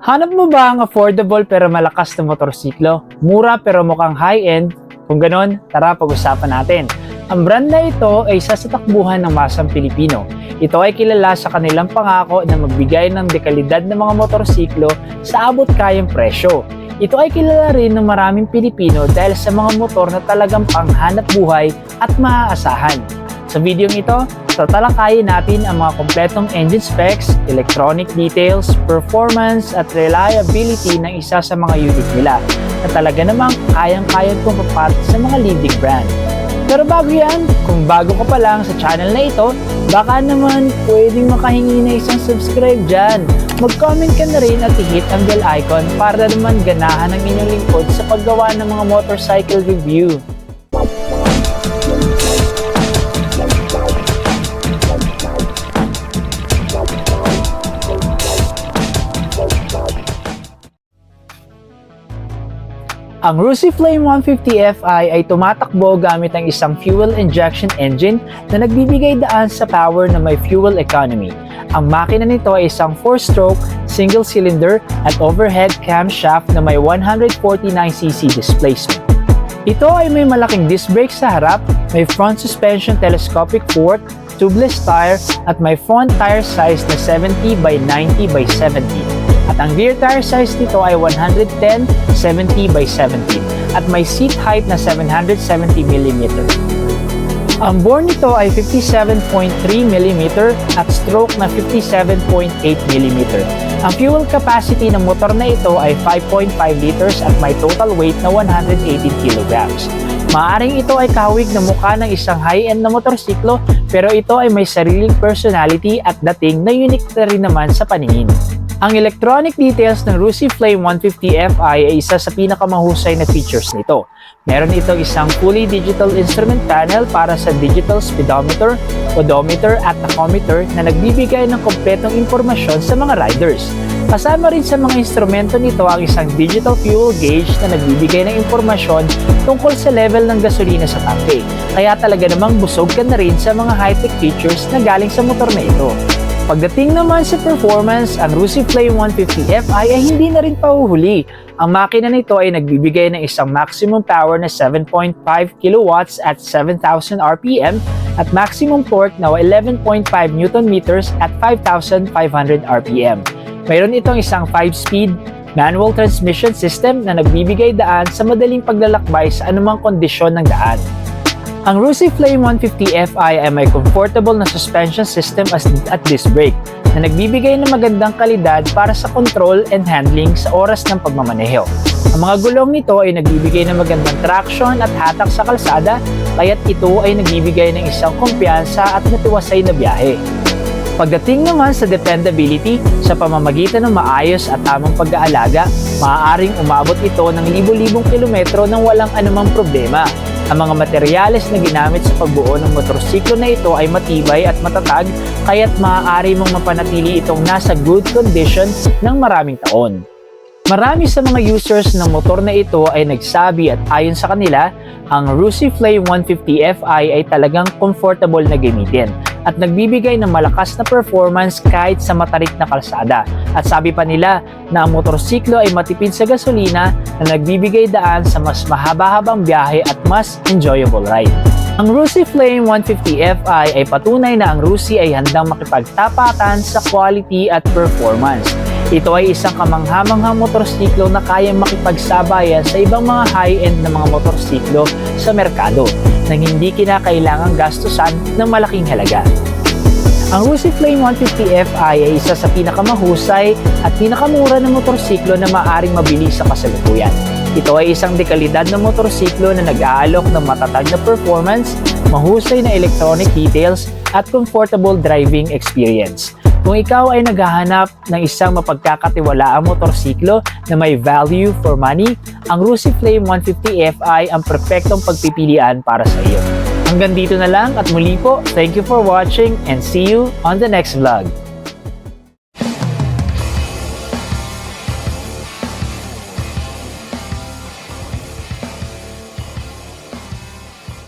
Hanap mo ba ang affordable pero malakas na motorsiklo? Mura pero mukhang high-end? Kung ganon, tara pag-usapan natin. Ang brand na ito ay isa sa takbuhan ng masang Pilipino. Ito ay kilala sa kanilang pangako na magbigay ng dekalidad ng mga motorsiklo sa abot kayang presyo. Ito ay kilala rin ng maraming Pilipino dahil sa mga motor na talagang panghanap buhay at maaasahan. Sa videong ito, tatalakayin natin ang mga kompletong engine specs, electronic details, performance at reliability ng isa sa mga unit nila na talaga namang kayang-kayang tumapat sa mga leading brand. Pero bago yan, kung bago ka pa lang sa channel na ito, baka naman pwedeng makahingi na isang subscribe dyan. Mag-comment ka na rin at i-hit ang bell icon para naman ganahan ang inyong lingkod sa paggawa ng mga motorcycle review. Ang Rusi Flame 150 Fi ay tumatakbo gamit ang isang fuel injection engine na nagbibigay daan sa power na may fuel economy. Ang makina nito ay isang 4-stroke, single-cylinder at overhead camshaft na may 149cc displacement. Ito ay may malaking disc brake sa harap, may front suspension telescopic fork, tubeless tire at may front tire size na 70 by 90 by 70. At ang rear tire size nito ay 110 70 by 70 at may seat height na 770mm. Ang bore nito ay 57.3mm at stroke na 57.8mm. Ang fuel capacity ng motor na ito ay 5.5 liters at may total weight na 118 kilograms. Maaring ito ay kahawig na mukha ng isang high-end na motorsiklo pero ito ay may sariling personality at dating na unique na rin naman sa paningin. Ang electronic details ng Rusi Flame 150 Fi ay isa sa pinakamahusay na features nito. Meron itong isang fully digital instrument panel para sa digital speedometer, odometer at tachometer na nagbibigay ng kompletong impormasyon sa mga riders. Kasama rin sa mga instrumento nito ang isang digital fuel gauge na nagbibigay ng impormasyon tungkol sa level ng gasolina sa tangke. Kaya talaga namang busog ka na rin sa mga high-tech features na galing sa motor na ito. Pagdating naman sa performance, ang Rusi Flame 150 Fi ay hindi na rin pahuhuli. Ang makina nito ay nagbibigay ng isang maximum power na 7.5 kW at 7,000 RPM at maximum torque na 11.5 Nm at 5,500 RPM. Mayroon itong isang 5-speed manual transmission system na nagbibigay daan sa madaling paglalakbay sa anumang kondisyon ng daan. Ang Rusi Flame 150 Fi ay may comfortable na suspension system at disc brake na nagbibigay ng magandang kalidad para sa control and handling sa oras ng pagmamaneho. Ang mga gulong nito ay nagbibigay ng magandang traction at hatak sa kalsada kaya't ito ay nagbibigay ng isang kumpiyansa at matiwasay na biyahe. Pagdating naman sa dependability, sa pamamagitan ng maayos at tamang pag-aalaga, maaaring umabot ito ng libo-libong kilometro nang walang anumang problema. Ang mga materyales na ginamit sa pagbuo ng motorsiklo na ito ay matibay at matatag, kaya't maaari mong mapanatili itong nasa good condition ng maraming taon. Marami sa mga users ng motor na ito ay nagsabi at ayon sa kanila, ang Rusi Flame 150 Fi ay talagang comfortable na gamitin at nagbibigay ng malakas na performance kahit sa matarik na kalsada. At sabi pa nila na ang motorsiklo ay matipid sa gasolina na nagbibigay daan sa mas mahaba-habang biyahe at mas enjoyable ride. Ang Rusi Flame 150 Fi ay patunay na ang Rusi ay handang makipagtapatan sa quality at performance. Ito ay isang kamanghamanghang motorsiklo na kayang makipagsabayan sa ibang mga high-end na mga motorsiklo sa merkado nang hindi kinakailangang gastusan ng malaking halaga. Ang Rusi Flame 150 Fi ay isa sa pinakamahusay at pinakamura na motorsiklo na maaring mabili sa kasalukuyan. Ito ay isang dekalidad na motorsiklo na nag-aalok ng matatag na performance, mahusay na electronic details at comfortable driving experience. Kung ikaw ay naghahanap ng isang mapagkakatiwalaang motorsiklo na may value for money, ang Rusi Flame 150 Fi ang perpektong pagpipilian para sa iyo. Hanggang dito na lang at muli po, thank you for watching and see you on the next vlog.